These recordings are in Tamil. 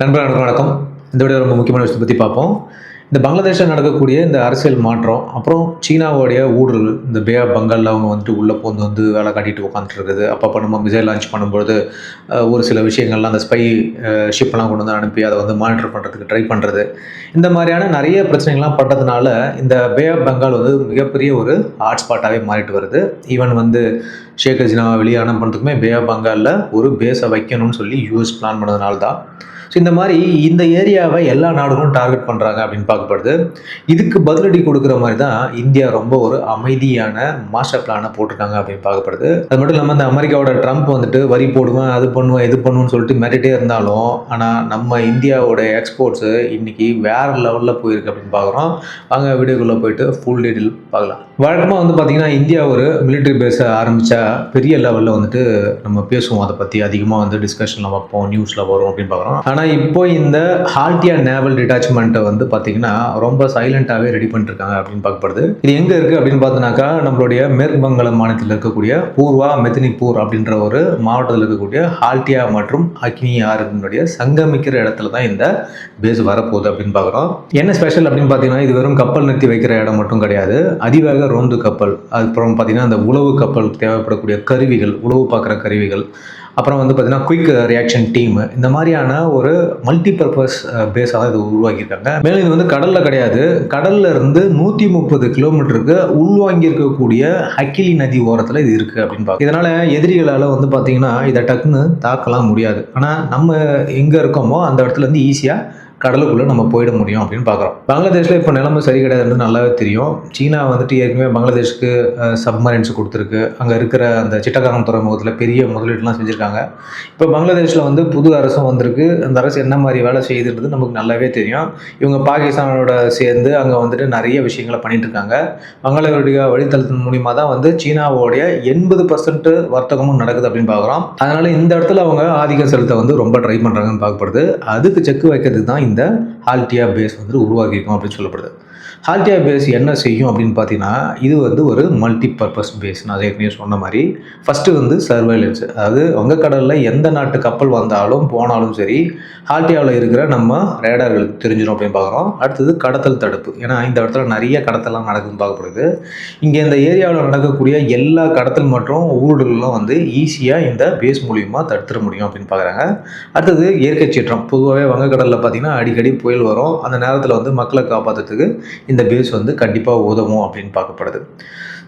நண்பர்களுக்கு வணக்கம். இந்த விட ரொம்ப முக்கியமான விஷயத்தை பற்றி பார்ப்போம். இந்த பங்களாதேஷில் நடக்கக்கூடிய இந்த அரசியல் மாற்றம் அப்புறம் சீனாவுடைய ஊடுருவல் இந்த பே ஆஃப் பங்காலில் அவங்க வந்துட்டு உள்ளே போந்து வந்து வேலை காட்டிட்டு உட்காந்துட்டு இருக்குது. அப்பப்போ நம்ம மிசைல் லான்ச் பண்ணும்பொழுது ஒரு சில விஷயங்கள்லாம் அந்த ஸ்பை ஷிப்லாம் கொண்டு வந்து அனுப்பி அதை வந்து மானிட்டர் பண்ணுறதுக்கு ட்ரை பண்ணுறது இந்த மாதிரியான நிறைய பிரச்சனைகள்லாம் பட்டதுனால இந்த பே ஆஃப் பெங்கால் வந்து மிகப்பெரிய ஒரு ஹாட்ஸ்பாட்டாகவே மாறிட்டு வருது. ஈவன் வந்து ஷேக் ஹசீனாவை வெளியே அனுப்புறதுக்குமே பே ஆஃப் பெங்காலில் ஒரு பேஸை வைக்கணும்னு சொல்லி யூஎஸ் பிளான் பண்ணதுனால தான் ஸோ இந்த மாதிரி இந்த ஏரியாவை எல்லா நாடுகளும் டார்கெட் பண்ணுறாங்க அப்படின்னு பார்க்கப்படுது. இதுக்கு பதிலடி கொடுக்குற மாதிரி தான் இந்தியா ரொம்ப ஒரு அமைதியான மாஸ்டர் பிளானை போட்டிருக்காங்க அப்படின்னு பார்க்கப்படுது. அது மட்டும் இல்லாமல் இந்த அமெரிக்காவோட ட்ரம்ப் வந்துட்டு வரி போடுவேன் அது பண்ணுவேன் இது பண்ணுவேன்னு சொல்லிட்டு மிரட்டே இருந்தாலும் ஆனால் நம்ம இந்தியாவோட எக்ஸ்போர்ட்ஸு இன்னைக்கு வேற லெவலில் போயிருக்கு அப்படின்னு பார்க்குறோம். வாங்க வீடியோக்குள்ளே போயிட்டு ஃபுல் டீட்டெயில் பார்க்கலாம். வழக்கமாக வந்து பார்த்திங்கன்னா இந்தியா ஒரு மிலிட்ரி பேஸை ஆரம்பித்தா பெரிய லெவலில் வந்துட்டு நம்ம பேசுவோம். அதை பற்றி அதிகமாக வந்து டிஸ்கஷனில் வைப்போம். நியூஸில் வரும் அப்படின்னு பார்க்குறோம். ஆனால் இப்போ இந்த ஹால்டியா நேவல் டிட்டாச்மெண்ட்டை வந்து பார்த்திங்கன்னா ரொம்ப சைலண்ட்டாகவே ரெடி பண்ணிருக்காங்க அப்படின்னு பார்க்கப்படுது. இது எங்கே இருக்குது அப்படின்னு பார்த்தோன்னாக்கா நம்மளுடைய மேற்கு வங்காள மாநிலத்தில் இருக்கக்கூடிய பூர்வா மெதினிப்பூர் அப்படின்ற ஒரு மாவட்டத்தில் இருக்கக்கூடிய ஹால்டியா மற்றும் அக்னி ஆறுனுடைய சங்கமிக்கிற இடத்துல தான் இந்த பேஸ் வரப்போகுது அப்படின்னு பார்க்குறோம். என்ன ஸ்பெஷல் அப்படின்னு பார்த்தீங்கன்னா இது வெறும் கப்பல் நிறுத்தி வைக்கிற இடம் மட்டும் கிடையாது. அதிவேக ரோந்து கப்பல் அதுக்கப்புறம் பார்த்தீங்கன்னா அந்த உளவு கப்பல் தேவைப்படக்கூடிய கருவிகள் உளவு பார்க்குற கருவிகள் அப்புறம் வந்து பார்த்திங்கன்னா குயிக் ரியாக்ஷன் டீம் இந்த மாதிரியான ஒரு மல்டிபர்பஸ் பேஸாக தான் இது உருவாக்கியிருக்காங்க. மேலும் இது வந்து கடலில் கிடையாது. கடல்ல இருந்து நூற்றி முப்பது கிலோமீட்டருக்கு உள்வாங்கி இருக்கக்கூடிய ஹக்கிலி நதி ஓரத்தில் இது இருக்குது அப்படின்னு பார்க்க இதனால் எதிரிகளால் வந்து பார்த்திங்கன்னா இதை டக்குன்னு தாக்கலாம் முடியாது. ஆனால் நம்ம எங்கே இருக்கோமோ அந்த இடத்துல இருந்து ஈஸியாக கடலுக்குள்ளே நம்ம போயிட முடியும் அப்படின்னு பார்க்குறோம். பங்களாதேஷில் இப்போ நிலைமை சரி கிடையாதுன்றது நல்லாவே தெரியும். சீனா வந்துட்டு ஏற்கனவே பங்களாதேஷ்க்கு சப்மரைன்ஸ் கொடுத்துருக்கு. அங்கே இருக்கிற அந்த சிட்டகாரம் துறைமுகத்தில் பெரிய முதலீடுலாம் செஞ்சுருக்காங்க. இப்போ பங்களாதேஷில் வந்து புது அரசும் வந்திருக்கு. அந்த அரசு என்ன மாதிரி வேலை செய்யுதுன்றது நமக்கு நல்லாவே தெரியும். இவங்க பாகிஸ்தானோட சேர்ந்து அங்கே வந்துட்டு நிறைய விஷயங்களை பண்ணிட்டு இருக்காங்க. வழித்தளத்தின் மூலியமாக தான் வந்து சீனாவோடைய எண்பது பர்சன்ட் வர்த்தகமும் நடக்குது அப்படின்னு பார்க்குறோம். அதனால் இந்த இடத்துல அவங்க ஆதிக்க செலுத்த வந்து ரொம்ப ட்ரை பண்ணுறாங்கன்னு பார்க்கப்படுது. அதுக்கு செக் வைக்கிறதுக்கு தான் இந்த ஆல்டியா பேஸ் வந்து உருவாகியிருக்கும் அப்படின்னு சொல்லப்படுது. ஹால்டியா பேஸ் என்ன செய்யும் அப்படின்னு பார்த்தீங்கன்னா இது வந்து ஒரு மல்டி பர்பஸ் பேஸ் நான் ஏற்கனவே சொன்ன மாதிரி ஃபஸ்ட்டு வந்து சர்வைலன்ஸ் அதாவது வங்கக்கடலில் எந்த நாட்டு கப்பல் வந்தாலும் போனாலும் சரி ஹால்டியாவில் இருக்கிற நம்ம ரேடார்களுக்கு தெரிஞ்சிடும் அப்படின்னு பார்க்குறோம். அடுத்தது கடத்தல் தடுப்பு. ஏன்னா இந்த இடத்துல நிறைய கடத்தலாம் நடக்குதுன்னு பார்க்கப்படுது. இங்கே இந்த ஏரியாவில் நடக்கக்கூடிய எல்லா கடத்தல் மற்றும் ஊடுருவலும் வந்து ஈஸியாக இந்த பேஸ் மூலியமாக தடுத்துட முடியும் அப்படின்னு பார்க்குறாங்க. அடுத்தது இயற்கை சீற்றம். பொதுவாகவே வங்கக்கடலில் பார்த்தீங்கன்னா அடிக்கடி புயல் வரும். அந்த நேரத்தில் வந்து மக்களை காப்பாற்றுறதுக்கு இந்த பேஸ் வந்து கண்டிப்பாக உதவும் அப்படின்னு பார்க்கப்படுது.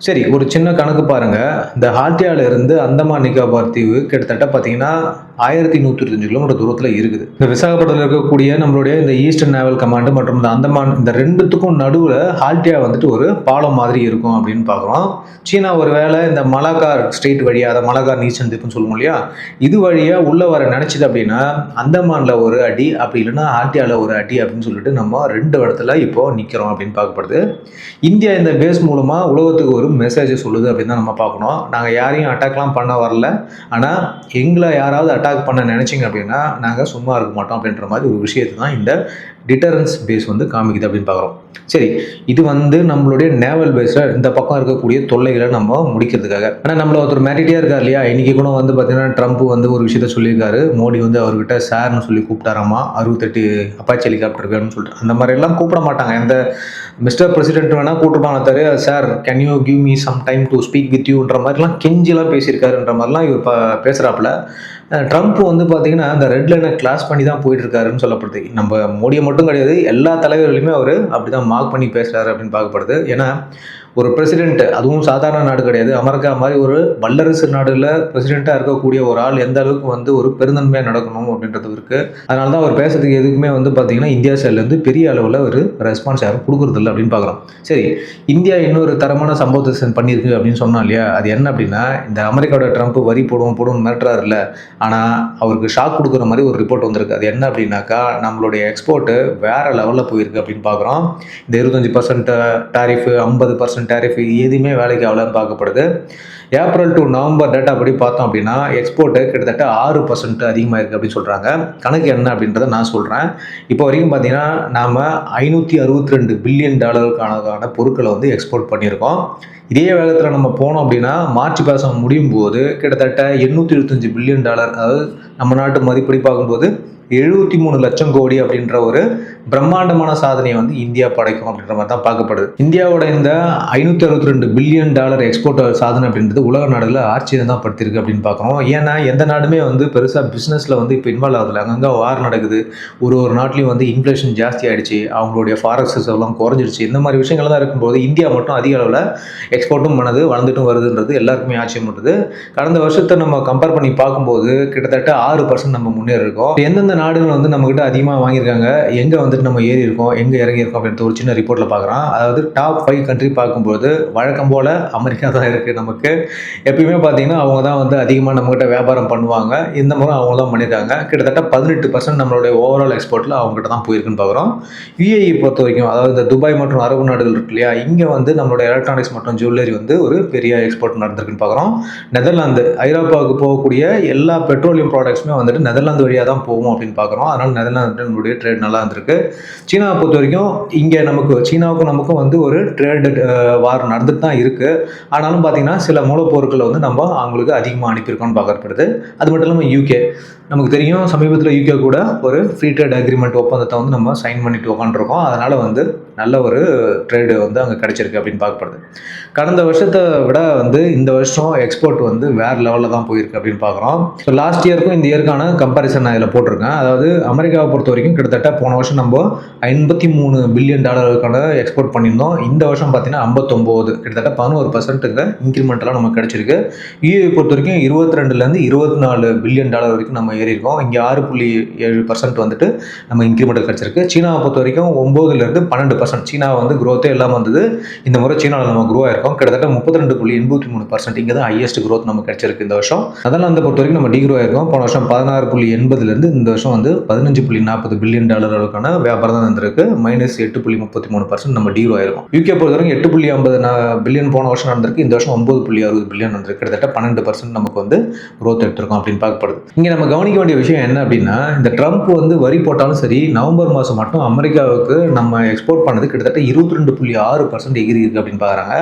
சரி ஒரு சின்ன கணக்கு பாருங்கள் இந்த ஹால்டியால அந்தமான் நிக்கோபார் தீவு கிட்டத்தட்ட பார்த்தீங்கன்னா ஆயிரத்தி நூற்றி இருபத்தஞ்சு கிலோமீட்டர் தூரத்தில் இருக்குது. இந்த விசாகப்பட்டினத்தில் இருக்கக்கூடிய நம்மளுடைய இந்த ஈஸ்டர்ன் நேவல் கமாண்டு மற்றும் இந்த அந்தமான் இந்த ரெண்டுத்துக்கும் நடுவில் ஹால்டியா வந்துட்டு ஒரு பாலம் மாதிரி இருக்கும் அப்படின்னு பார்க்குறோம். சீனா ஒரு வேளை இந்த மலாக்கார் ஸ்ட்ரெயிட் வழியாக அதை மலாக்கார் நீச்சல் தீப்புன்னு சொல்லுவோம் இல்லையா? இது வழியாக உள்ளே வர நினச்சிது அப்படின்னா அந்தமானில் ஒரு அடி அப்படி இல்லைன்னா ஹால்டியாவில் ஒரு அடி அப்படின்னு சொல்லிட்டு நம்ம ரெண்டு இடத்துல இப்போ நிற்கிறோம் அப்படின்னு பார்க்கப்படுது. இந்தியா இந்த பேஸ் மூலமாக உலகத்துக்கு ஒரு மெசேஜ் சொல்லுது அப்படின்னு தான் நம்ம பார்க்கணும். நாங்கள் யாரையும் அட்டாக்லாம் பண்ண வரல. ஆனால் எங்களை யாராவது அட்டாக் பண்ண நினச்சிங்க அப்படின்னா நாங்கள் சும்மா இருக்க மாட்டோம் அப்படின்ற மாதிரி ஒரு விஷயத்தை தான் இந்த டிட்டரன்ஸ் பேஸ் வந்து காமிக்குது அப்படின்னு பார்க்குறோம். சரி இது வந்து நம்மளுடைய நேவல் பேஸில் இந்த பக்கம் இருக்கக்கூடிய தொல்லைகளை நம்ம முடிக்கிறதுக்காக. ஆனால் நம்மள ஒருத்தர் மேரிட்டியாக இருக்கார் இல்லையா? இன்னைக்கு கூட வந்து பார்த்தீங்கன்னா ட்ரம்ப் வந்து ஒரு விஷயத்த சொல்லியிருக்காரு. மோடி வந்து அவர்கிட்ட சார்னு சொல்லி கூப்பிட்டாராமா? அறுபத்தெட்டு அப்பாச்சி ஹெலிகாப்டர் வேணும்னு சொல்லிட்டு. அந்த மாதிரி எல்லாம் கூப்பிட மாட்டாங்க. எந்த மிஸ்டர் பிரசிடென்ட் வேணால் கூப்பிட்டுப்பாங்க தரு sir can you give me some time to speak with யூன்ற மாதிரிலாம் கெஞ்சிலாம் பேசியிருக்காருன்ற மாதிரிலாம் இவர் இப்போ பேசுகிறாப்புல ட்ரம்ப் வந்து பார்த்தீங்கன்னா அந்த ரெட் லைனை கிளாஸ் பண்ணி தான் போயிட்டு இருக்காருன்னு சொல்லப்படுது. நம்ம மோடியை மட்டும் கிடையாது எல்லா தலைவர்களையுமே அவர் அப்படி தான் மார்க் பண்ணி பேசுகிறாரு அப்படின்னு பார்க்கப்படுது. ஏன்னா ஒரு பிரசிடென்ட் அதுவும் சாதாரண நாடு கிடையாது. அமெரிக்கா மாதிரி ஒரு வல்லரசு நாடுல பிரசிடெண்ட்டாக இருக்கக்கூடிய ஒரு ஆள் எந்த அளவுக்கு வந்து ஒரு பெருந்தன்மையாக நடக்கணும் அப்படின்றது இருக்கு. அதனால தான் அவர் பேசுறதுக்கு எதுக்குமே வந்து பார்த்தீங்கன்னா இந்தியா சைட்லேருந்து பெரிய அளவில் ஒரு ரெஸ்பான்ஸ் யாரும் கொடுக்குறதில்ல அப்படின்னு பார்க்குறோம் சரி இந்தியா இன்னொரு தரமான சம்பவத்தை பண்ணியிருக்கு அப்படின்னு சொன்னா இல்லையா? அது என்ன அப்படின்னா இந்த அமெரிக்காவோட ட்ரம்ப் வரி போடுவோம் போடுவோம் மிரட்டுறாருல்ல ஆனால் அவருக்கு ஷாக் கொடுக்குற மாதிரி ஒரு ரிப்போர்ட் வந்திருக்கு. அது என்ன அப்படின்னாக்கா நம்மளுடைய எக்ஸ்போர்ட்டு வேற லெவலில் போயிருக்கு அப்படின்னு பார்க்குறோம் இந்த இருபத்தஞ்சி பர்சன்ட் டாரிஃபு ஐம்பது பர்சன்ட் டாரிஃப் எதுவுமே வேலைக்கு ஆகலன்னு பார்க்கப்படுது. ஏப்ரல் டு நவம்பர் டேட்டா படி பார்த்தோம் அப்படின்னா எக்ஸ்போர்ட்டு கிட்டத்தட்ட ஆறு பர்சன்ட் அதிகமாக இருக்குது அப்படின்னு சொல்கிறாங்க கணக்கு என்ன அப்படின்றத நான் சொல்கிறேன் இப்போ வரைக்கும் பார்த்தீங்கன்னா நாம் ஐநூற்றி அறுபத்தி ரெண்டு பில்லியன் டாலருக்கான பொருட்களை வந்து எக்ஸ்போர்ட் பண்ணியிருக்கோம். இதே வேகத்தில் நம்ம போனோம் அப்படின்னா மார்ச் மாதம் முடியும் போது கிட்டத்தட்ட எண்ணூற்றி எழுபத்தஞ்சு பில்லியன் டாலர் அதாவது நம்ம நாட்டு மதிப்படி பார்க்கும்போது எழுபத்தி மூணு லட்சம் கோடி அப்படின்ற ஒரு பிரம்மாண்டமான சாதனையை வந்து இந்தியா படைக்கும் அப்படின்ற மாதிரி தான் பார்க்கப்படுது. இந்தியாவோட இந்த ஐநூற்றி அறுபத்தி ரெண்டு பில்லியன் டாலர் எக்ஸ்போர்ட் சாதனை அப்படின்றது உலக நாடுகளில் ஆட்சியம் தான் படுத்திருக்கு அப்படின்னு பார்க்குறோம். ஏன்னா எந்த நாடுமே வந்து பெருசாக பிஸ்னஸில் வந்து இப்போ இன்வால்வ் ஆகுதுல அங்கங்கே வார் நடக்குது. ஒரு ஒரு நாட்டிலையும் வந்து இன்ஃப்ளேஷன் ஜாஸ்தி ஆகிடுச்சு அவங்களுடைய ஃபாரஸ்ட் எல்லாம் குறைஞ்சிருச்சு. இந்த மாதிரி விஷயங்கள் தான் இருக்கும்போது இந்தியா மட்டும் அதிக அளவில் எக்ஸ்போர்ட்டும் பண்ணது வளர்ந்துட்டும் வருதுன்றது எல்லாருக்குமே ஆச்சரியம் பண்ணுறது கடந்த வருஷத்தை நம்ம கம்பேர் பண்ணி பார்க்கும்போது கிட்டத்தட்ட ஆறு பர்சன்ட் நம்ம முன்னேறி இருக்கோம். எந்தெந்த நாடுகள் வந்து நம்மக்கிட்ட அதிகமாக வாங்கியிருக்காங்க? எங்கே வந்துட்டு நம்ம ஏறி இருக்கோம்? எங்கே இறங்கி இருக்கோம் அப்படின்ற ஒரு சின்ன ரிப்போர்ட்டில் பார்க்குறோம். அதாவது டாப் ஃபைவ் கண்ட்ரி பார்க்கும்போது வழக்கம் போல் அமெரிக்கா தான் இருக்குது நமக்கு. எப்பயுமே பார்த்தீங்கன்னா அவங்க தான் வந்து அதிகமாக நம்மகிட்ட வியாபாரம் பண்ணுவாங்க. இந்த முறை அவங்க தான் பண்ணியிருக்காங்க கிட்டத்தட்ட பதினெட்டு பர்சன்ட் நம்மளுடைய ஓவரால் எக்ஸ்போர்ட்டில் அவங்ககிட்ட தான் போயிருக்குன்னு பார்க்குறோம் யூஏஇ பொறுத்த வரைக்கும் அதாவது இந்த துபாய் மற்றும் அரபு நாடுகள் இருக்கு இல்லையா இங்கே வந்து நம்மளோட எலக்ட்ரானிக்ஸ் மற்றும் ஜுவல்லரி வந்து ஒரு பெரிய எக்ஸ்போர்ட் நடந்திருக்குன்னு பார்க்குறோம் நெதர்லாந்து ஐரோப்பாவுக்கு போகக்கூடிய எல்லா பெட்ரோலியம் ப்ராடக்ட்ஸுமே வந்துட்டு நெதர்லாந்து வழியாக தான் போகும் அப்படின்னு பார்க்குறோம் அதனால் நெதர்லாந்து நம்மளுடைய ட்ரேட் நல்லா இருந்திருக்கு. சீனாவை பொறுத்த வரைக்கும் இங்கே நமக்கு சீனாவுக்கும் நமக்கும் வந்து ஒரு ட்ரேட் வார் நடந்துட்டு தான் இருக்குது ஆனாலும் பார்த்தீங்கன்னா சில மூலப்பொருட்களை வந்து நம்ம அவங்களுக்கு அதிகமாக அனுப்பியிருக்கோம்னு பார்க்கப்படுது. அது மட்டும் இல்லாமல் யூகே நமக்கு தெரியும் சமீபத்தில் யூகே கூட ஒரு ஃப்ரீ ட்ரேட் அக்ரிமெண்ட் ஒப்பந்தத்தை வந்து நம்ம சைன் பண்ணிட்டு உட்காந்துருக்கோம் அதனால் வந்து நல்ல ஒரு ட்ரேடு வந்து அங்கே கிடச்சிருக்கு அப்படின்னு பார்க்கப்படுது. கடந்த வருஷத்தை விட வந்து இந்த வருஷம் எக்ஸ்போர்ட் வந்து வேறு லெவலில் தான் போயிருக்கு அப்படின்னு பார்க்குறோம். ஸோ லாஸ்ட் இயருக்கும் இந்த இயருக்கான கம்பேரிசன் நான் இதில் போட்டிருக்கேன். அதாவது அமெரிக்காவை பொறுத்த வரைக்கும் கிட்டத்தட்ட போன வருஷம் நம்ம ஐம்பத்தி மூணு பில்லியன் டாலருக்கான எக்ஸ்போர்ட் பண்ணியிருந்தோம். இந்த வருஷம் பார்த்தீங்கன்னா ஐம்பத்தொம்போது கிட்டத்தட்ட பதினோரு பர்சன்ட்டுங்க இன்க்ரிமெண்ட்லாம் நமக்கு கிடைச்சிருக்கு. யூஏ பொறுத்த வரைக்கும் இருபத்தி ரெண்டுலேருந்து இருபத்தி நாலு பில்லியன் டாலர் வரைக்கும் நம்ம ஏறி இருக்கோம் இங்கே ஆறு புள்ளி ஏழு பர்சன்ட் வந்துட்டு நம்ம இன்க்ரிமெண்ட் கிடைச்சிருக்கு. சீனாவை பொறுத்த வரைக்கும் ஒம்போதுலேருந்து பன்னெண்டு பர்சன்ட் சீனா வந்து குரோத்தே எல்லாம் இல்லாமல் வந்தது. இந்த முறை சீனாவில் நம்ம குரோ ஆயிருக்கோம். கிட்டத்தட்ட முப்பத்தி ரெண்டு புள்ளி எண்பத்தி மூணு பர்சன்ட் இங்கே தான் ஹையஸ்ட் குரோத் நமக்கு கிடைச்சிருக்கு இந்த வருஷம். நெதர்லாந்தை பொறுத்த வரைக்கும் நம்ம டிக்ரோ ஆயிருக்கோம். போன வருஷம் பதினாறு புள்ளி எண்பதுலேருந்து இந்த வருஷம் வந்து பதினஞ்சு புள்ளி நாற்பது பில்லியன் டாலர் அளவுக்கான வியாபாரம் தான் வந்திருக்கு மைனஸ் எட்டு புள்ளி முப்பத்தி மூணு பர்சன்ட் நம்ம டிக்ரோ ஆயிருக்கும். யூகே பொறுத்த வரைக்கும் எட்டு புள்ளி ஐம்பது பில்லியன் போன வருஷம் நடந்திருக்கு. இந்த வருஷம் ஒன்பது புள்ளி அறுபது இருபது பில்லியன் வந்து கிட்டத்தட்ட பன்னெண்டு பர்சன்ட் நமக்கு வந்து growth எடுத்திருக்கோம் அப்படின்னு பார்க்கப்படுது. இங்கே நம்ம கவனிக்க வேண்டிய விஷயம் என்ன அப்படின்னா இந்த ட்ரம்ப் வந்து வரி போட்டாலும் சரி நவம்பர் மாதம் மட்டும் அமெரிக்காவுக்கு நம்ம எக்ஸ்போர்ட் பண்ணது கிட்டத்தட்ட இருபத்தி ரெண்டு புள்ளி ஆறு பர்சன்ட் எகிரி இருக்கு அப்படின்னு பார்க்குறாங்க.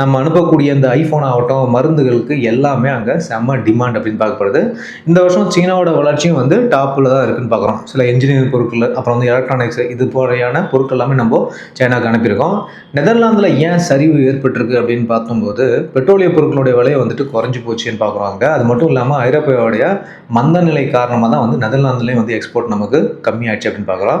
நம்ம அனுப்பக்கூடிய இந்த ஐஃபோன் ஆகட்டும் மருந்துகளுக்கு எல்லாமே அங்கே செம்ம டிமாண்ட் அப்படின்னு பார்க்கப்படுது. இந்த வருஷம் சீனாவோட வளர்ச்சியும் வந்து டாப்பில் தான் இருக்குன்னு பார்க்குறோம். சில இன்ஜினியரிங் பொருட்கள் அப்புறம் வந்து எலக்ட்ரானிக்ஸ் இது போலையான பொருட்கள் எல்லாமே நம்ம சைனாவுக்கு அனுப்பியிருக்கோம். நெதர்லாந்தில் ஏன் சரிவு ஏற்பட்டிருக்கு அப்படின்னு பார்க்கும்போது பெட்ரோலிய பொருட்கள் பொருட்களுடைய விலையை வந்துட்டு குறைஞ்சி போச்சுன்னு பார்க்குறாங்க. அது மட்டும் இல்லாமல் ஐரோப்பாவுடைய மந்த நிலை காரணமாக தான் வந்து நெதர்லாந்துலேயும் வந்து எக்ஸ்போர்ட் நமக்கு கம்மியாயிடுச்சு அப்படின்னு பார்க்குறோம்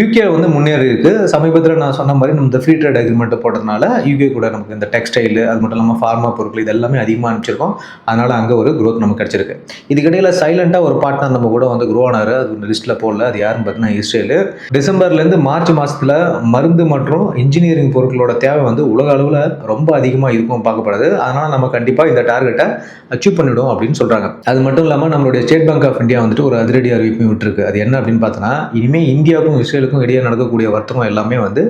யூகே வந்து முன்னேறி இருக்கு. சமீபத்தில் நான் சொன்ன மாதிரி நம்ம இந்த ஃப்ரீ ட்ரேட் அக்ரிமெண்ட் போட்டதுனால யூகே கூட நமக்கு இந்த டெக்ஸ்டைல் அது மட்டும் இல்லாமல் ஃபார்மா பொருட்கள் இது எல்லாமே அதிகமாக அனுப்பிச்சிருக்கோம். அதனால் அங்கே ஒரு க்ரோத் நமக்கு கிடச்சிருக்கு. இதுக்கிடையில் சைலண்டாக ஒரு பார்ட்னர் நம்ம கூட வந்து க்ரோ ஆனார். அது லிஸ்ட்டில் போடல. அது யாருன்னு பார்த்தீங்கன்னா இஸ்ரேல் டிசம்பர்லேருந்து மார்ச் மாதத்தில் மருந்து மற்றும் இன்ஜினியரிங் பொருட்களோட தேவை வந்து உலக அளவில் ரொம்ப அதிகமாக இருக்கும் பார்க்கப்படுது. அதனால் நம்ம கண்டிப்பாக இந்த டார்கெட்டை அச்சீவ் பண்ணிவிடும் அப்படின்னு சொல்கிறாங்க அது மட்டும் இல்லாமல் நம்மளுடைய ஸ்டேட் பேங்க் ஆஃப் இந்தியா வந்துட்டு ஒரு அதிரடி அறிவிப்பையும் விட்டுருக்கு. அது என்ன அப்படின்னு பார்த்தோன்னா இனிமேல் இந்தியாவுக்கும் இஸ்ரேலுக்கும் இடையே நடக்கக்கூடிய வர்த்தகம் எல்லாமே வந்து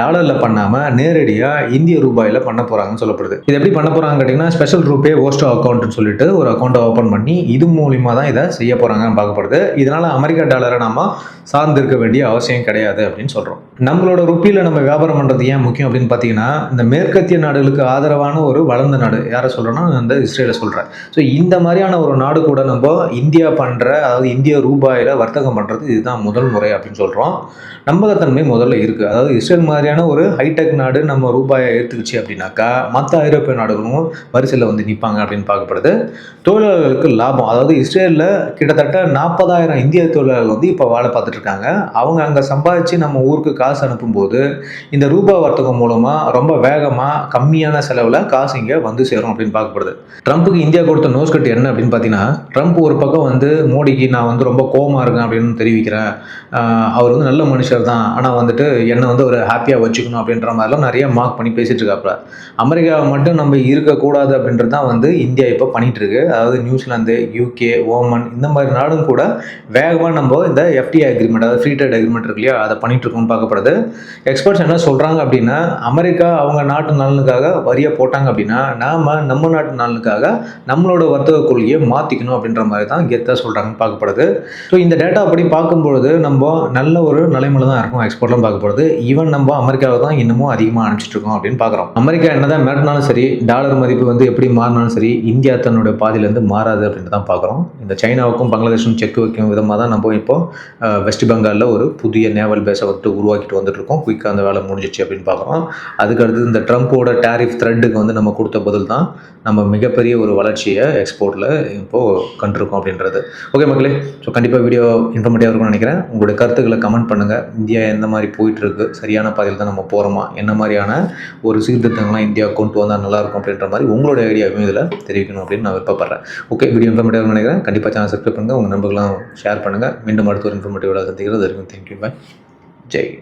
டாலரில் பண்ணாமல் நேரடியாக இந்திய ரூபாயில் பண்ண போகிறாங்கன்னு சொல்லப்படுது. இது எப்படி பண்ண போகிறாங்க கேட்டிங்கன்னா ஸ்பெஷல் ரூபே ஓஸ்டோ அக்கௌண்ட்னு சொல்லிட்டு ஒரு அக்கௌண்ட்டை ஓப்பன் பண்ணி இது மூலிமா தான் இதை செய்ய போகிறாங்கன்னு பார்க்கப்படுது. இதனால் அமெரிக்கா டாலரை நம்ம சார்ந்து இருக்க வேண்டிய அவசியம் கிடையாது அப்படின்னு சொல்கிறோம் நம்மளோட ருப்பியில் நம்ம வியாபாரம் பண்ணுறது ஏன் முக்கியம் அப்படின்னு பார்த்தீங்கன்னா இந்த மேற்கத்திய நாடுகளுக்கு ஆதரவான ஒரு வளர்ந்த நாடு யாரை சொல்கிறேன்னா அந்த இஸ்ரேலை சொல்கிறேன் ஸோ இந்த மாதிரியான ஒரு நாடு கூட நம்ம இந்தியா பண்ணுற அதாவது இந்திய ரூபாயில் வர்த்தகம் பண்ணுறது இதுதான் முதல் முறை அப்படின்னு சொல்கிறோம் நம்பகத்தன்மை முதல்ல இருக்குது அதாவது இஸ்ரேல் மாதிரியான ஒரு ஹைடெக் நாடு நம்ம ரூபாயை ஏற்றுக்குச்சு அப்படின்னாக்கா மற்ற ஐரோப்பிய நாடுகளும் வரிசையில் வந்து நிற்பாங்க அப்படின்னு பார்க்கப்படுது. தொழிலாளர்களுக்கு லாபம். அதாவது இஸ்ரேலில் கிட்டத்தட்ட நாற்பதாயிரம் இந்திய தொழிலாளர்கள் வந்து இப்போ வேலை பார்த்துட்டு இருக்காங்க. அவங்க அங்கே சம்பாதிச்சு நம்ம ஊருக்கு காசு அனுப்பும்போது இந்த ரூபா வர்த்தகம் மூலமாக ரொம்ப வேகமாக கம்மியான செலவில் காசு இங்கே வந்து சேரும். அப்படின்னு பார்க்கப்படுது. ட்ரம்ப்புக்கு இந்தியா கொடுத்த நோஸ் கட் என்ன அப்படின்னு பார்த்தீங்கன்னா ட்ரம்ப் ஒரு பக்கம் வந்து மோடிக்கு நான் வந்து ரொம்ப கோவமாக இருக்கேன் அப்படின்னு தெரிவிக்கிறேன் அவர் வந்து நல்ல மனுஷர் தான். ஆனால் வந்துட்டு என்னை வந்து ஒரு ஹாப்பியாக வச்சுக்கணும் அப்படின்ற மாதிரிலாம் நிறைய மார்க் பண்ணி பேசிட்டு இருக்காப்புல. அமெரிக்காவை மட்டும் நம்ம இருக்கக்கூடாது அப்படின்றது தான் வந்து இந்தியா இப்போ பண்ணிட்டு இருக்கு. அதாவது நியூசிலாந்து யூகே ஓமன் இந்த மாதிரி நாடும் கூட வேகமாக நம்ம இந்த எஃப்டிஐ அக்ரிமெண்ட் அதாவது ஃப்ரீ ட்ரேட் அக்ரிமெண்ட் இருக்கு இல்லையா அதை பண்ணிட்டு இருக்கோம்னு பார்க்கப்படுது. எக்ஸ்பர்ட்ஸ் என்ன சொல்கிறாங்க அப்படின்னா அமெரிக்கா அவங்க நாட்டு நலனுக்காக வரியாக போட்டாங்க அப்படின்னா நாம நம்ம நாட்டு நலனுக்காக நம்மளோட வர்த்தக கொள்கையை மாற்றிக்கணும் அப்படின்ற மாதிரி தான் கெத்தாக சொல்கிறாங்கன்னு பார்க்கப்படுது. ஸோ இந்த டேட்டா அப்படி பார்க்கும்பொழுது நம்ம நல்ல ஒரு நிலைமையில தான் இருக்கும். எக்ஸ்போர்ட்லாம் பார்க்கப்படுது ஈவன் நம்ம அமெரிக்காவை தான் இன்னமும் அதிகமாக அனுப்பிச்சிட்டு இருக்கோம் அப்படின்னு பார்க்குறோம். அமெரிக்கா என்னதான் மிரட்டினாலும் சரி டாலர் மதிப்பு வந்து எப்படி மாறினாலும் சரி இந்தியா தன்னுடைய பாதியிலேருந்து மாறாது அப்படின்னு தான் பார்க்குறோம். இந்த சைனாவுக்கும் பங்களாதேஷும் செக் வைக்கும் விதமாக தான் நம்ம இப்போ வெஸ்ட் பெங்காலில் ஒரு புதிய நேவல் பேஸை வந்து உருவாக்கிட்டு வந்துட்டு இருக்கோம். குயிக்காக அந்த வேலை முடிஞ்சிச்சு அப்படின்னு பார்க்குறோம். அதுக்கடுத்து இந்த ட்ரம்ப்போட டேரிஃப் த்ரெட்டுக்கு வந்து நம்ம கொடுத்த பதில் தான். நம்ம மிகப்பெரிய ஒரு வளர்ச்சியை எக்ஸ்போர்ட்டில் இப்போது கண்டிருக்கோம் அப்படின்றது. ஓகே மக்களே ஸோ கண்டிப்பாக வீடியோ இன்ஃபர்மேட்டிவாக இருக்கும்னு நினைக்கிறேன். உங்களுடைய கருத்துக்களை கமெண்ட் பண்ணுங்கள் இந்தியா எந்த மாதிரி போயிட்டுருக்கு? சரியான பாதையில் தான் நம்ம போகிறோமா என்ன மாதிரியான ஒரு சீர்திருத்தங்கள்லாம் இந்தியா கொண்டு வந்தால் நல்லாயிருக்கும் அப்படின்ற மாதிரி உங்களுடைய ஐடியாவையும் இதில் தெரிவிக்கணும் அப்படின்னு நான் விருப்பப்படுறேன். ஓகே வீடியோ இன்ஃபர்மேட்டிவாக நினைக்கிறேன். கண்டிப்பாக சேனல் சப்ஸ்கிரைப் பண்ணுங்கள் உங்கள் நண்பர்களும் ஷேர் பண்ணுங்கள் மீண்டும் அடுத்த ஒரு இன்ஃபர்மேட்டிவாக சந்திக்கிறது. வரைக்கும் தேங்க்யூ பாய் ஜெய்